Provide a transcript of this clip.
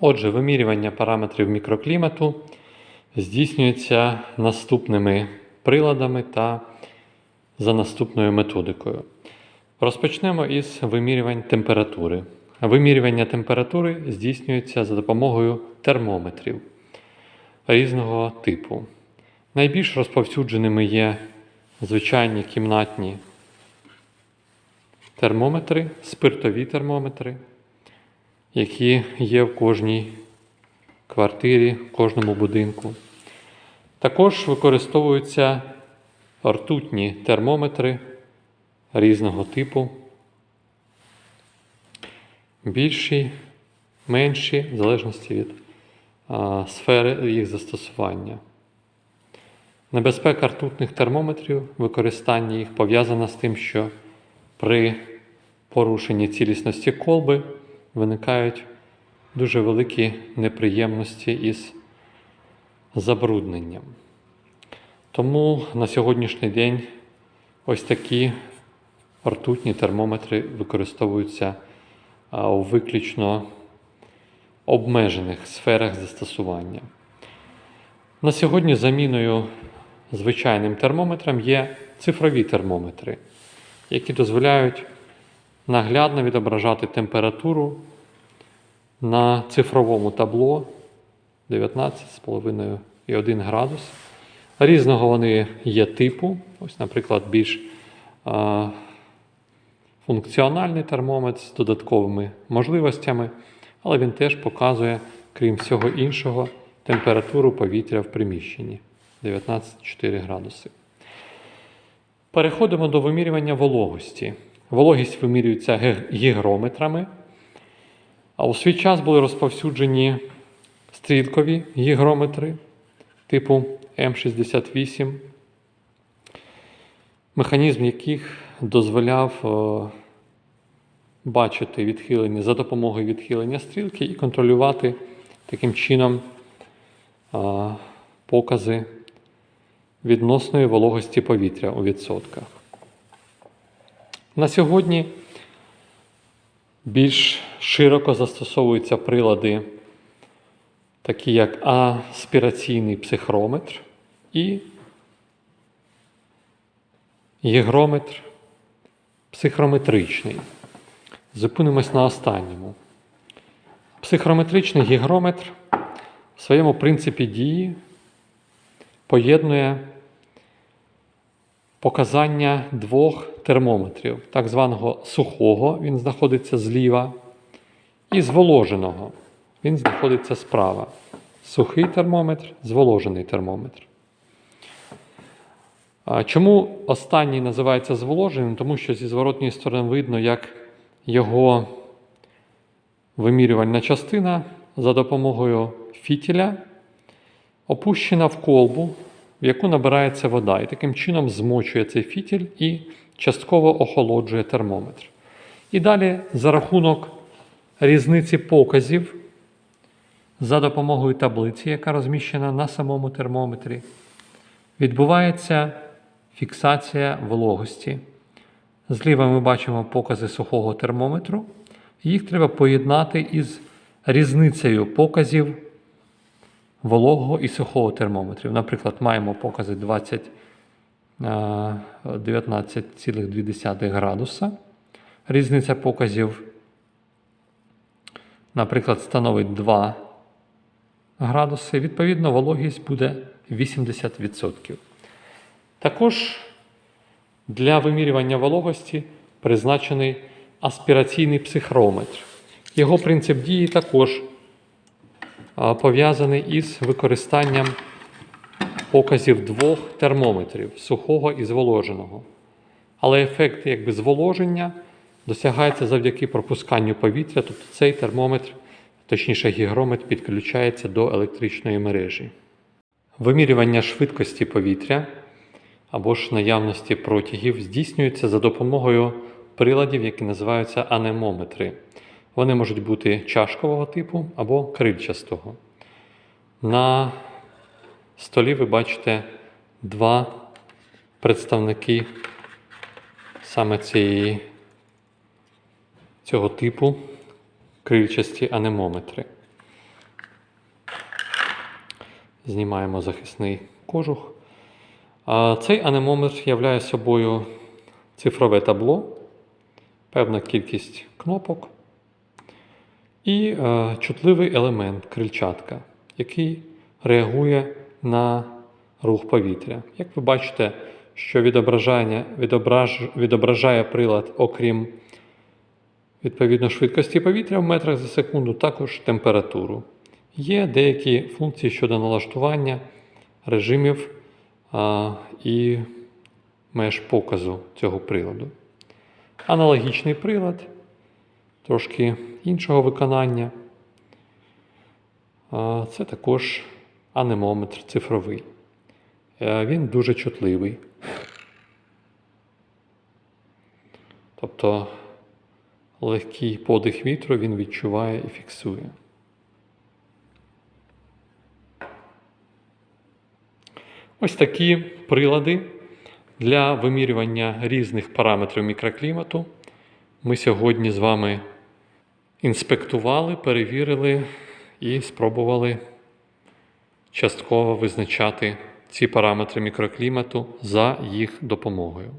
Отже, вимірювання параметрів мікроклімату здійснюється наступними приладами та за наступною методикою. Розпочнемо із вимірювань температури. Вимірювання температури здійснюється за допомогою термометрів різного типу. Найбільш розповсюдженими є звичайні кімнатні термометри, спиртові термометри, які є в кожній квартирі, в кожному будинку. Також використовуються ртутні термометри різного типу. Більші, менші, в залежності від а, сфери їх застосування. Небезпека ртутних термометрів, використання їх пов'язана з тим, що при порушенні цілісності колби виникають дуже великі неприємності із забрудненням. Тому на сьогоднішній день ось такі ртутні термометри використовуються у виключно обмежених сферах застосування. На сьогодні заміною звичайним термометрам є цифрові термометри, які дозволяють наглядно відображати температуру на цифровому табло 19,5 і 1 градус. Різного вони є типу. Ось, наприклад, більш а, функціональний термометр з додатковими можливостями, але він теж показує, крім всього іншого, температуру повітря в приміщенні 19,4 градуси. Переходимо до вимірювання вологості. Вологість вимірюється гігрометрами, а у свій час були розповсюджені стріткові гігрометри типу М68, механізм яких дозволяв е, бачити відхилення за допомогою відхилення стрілки і контролювати таким чином е, покази відносної вологості повітря у відсотках. На сьогодні більш широко застосовуються прилади, такі як аспіраційний психрометр і гігрометр психрометричний. Зупинимось на останньому. Психрометричний гігрометр в своєму принципі дії поєднує показання двох термометрів, так званого сухого, він знаходиться зліва, і зволоженого, він знаходиться справа. Сухий термометр, зволожений термометр. Чому останній називається зволоженим? Тому що зі зворотньої сторони видно, як його вимірювальна частина за допомогою фітіля опущена в колбу, в яку набирається вода, і таким чином змочує цей фітіль і частково охолоджує термометр. І далі за рахунок різниці показів за допомогою таблиці, яка розміщена на самому термометрі, відбувається фіксація вологості. Зліва ми бачимо покази сухого термометру. Їх треба поєднати із різницею показів вологого і сухого термометрів. Наприклад, маємо покази 20, 19,2 градуса. Різниця показів, наприклад, становить 2 градуси. Відповідно, вологість буде 80%. Також для вимірювання вологості призначений аспіраційний психрометр. Його принцип дії також пов'язаний із використанням показів двох термометрів сухого і зволоженого. Але ефект якби, зволоження досягається завдяки пропусканню повітря, тобто цей термометр, точніше гігрометр, підключається до електричної мережі. Вимірювання швидкості повітря або ж наявності протягів здійснюється за допомогою приладів, які називаються анемометри. Вони можуть бути чашкового типу або крильчастого. На столі ви бачите два представники саме цієї, цього типу крильчасті анемометри. Знімаємо захисний кожух. Цей анемометр являє собою цифрове табло, певна кількість кнопок і е, чутливий елемент крильчатка, який реагує на рух повітря. Як ви бачите, що відображання, відображ, відображає прилад, окрім відповідно швидкості повітря в метрах за секунду, також температуру. Є деякі функції щодо налаштування режимів а, і меж показу цього приладу. Аналогічний прилад, трошки іншого виконання. Це також анемометр цифровий. Е, Він дуже чутливий. Тобто легкий подих вітру він відчуває і фіксує. Ось такі прилади для вимірювання різних параметрів мікроклімату. Ми сьогодні з вами інспектували, перевірили і спробували частково визначати ці параметри мікроклімату за їх допомогою.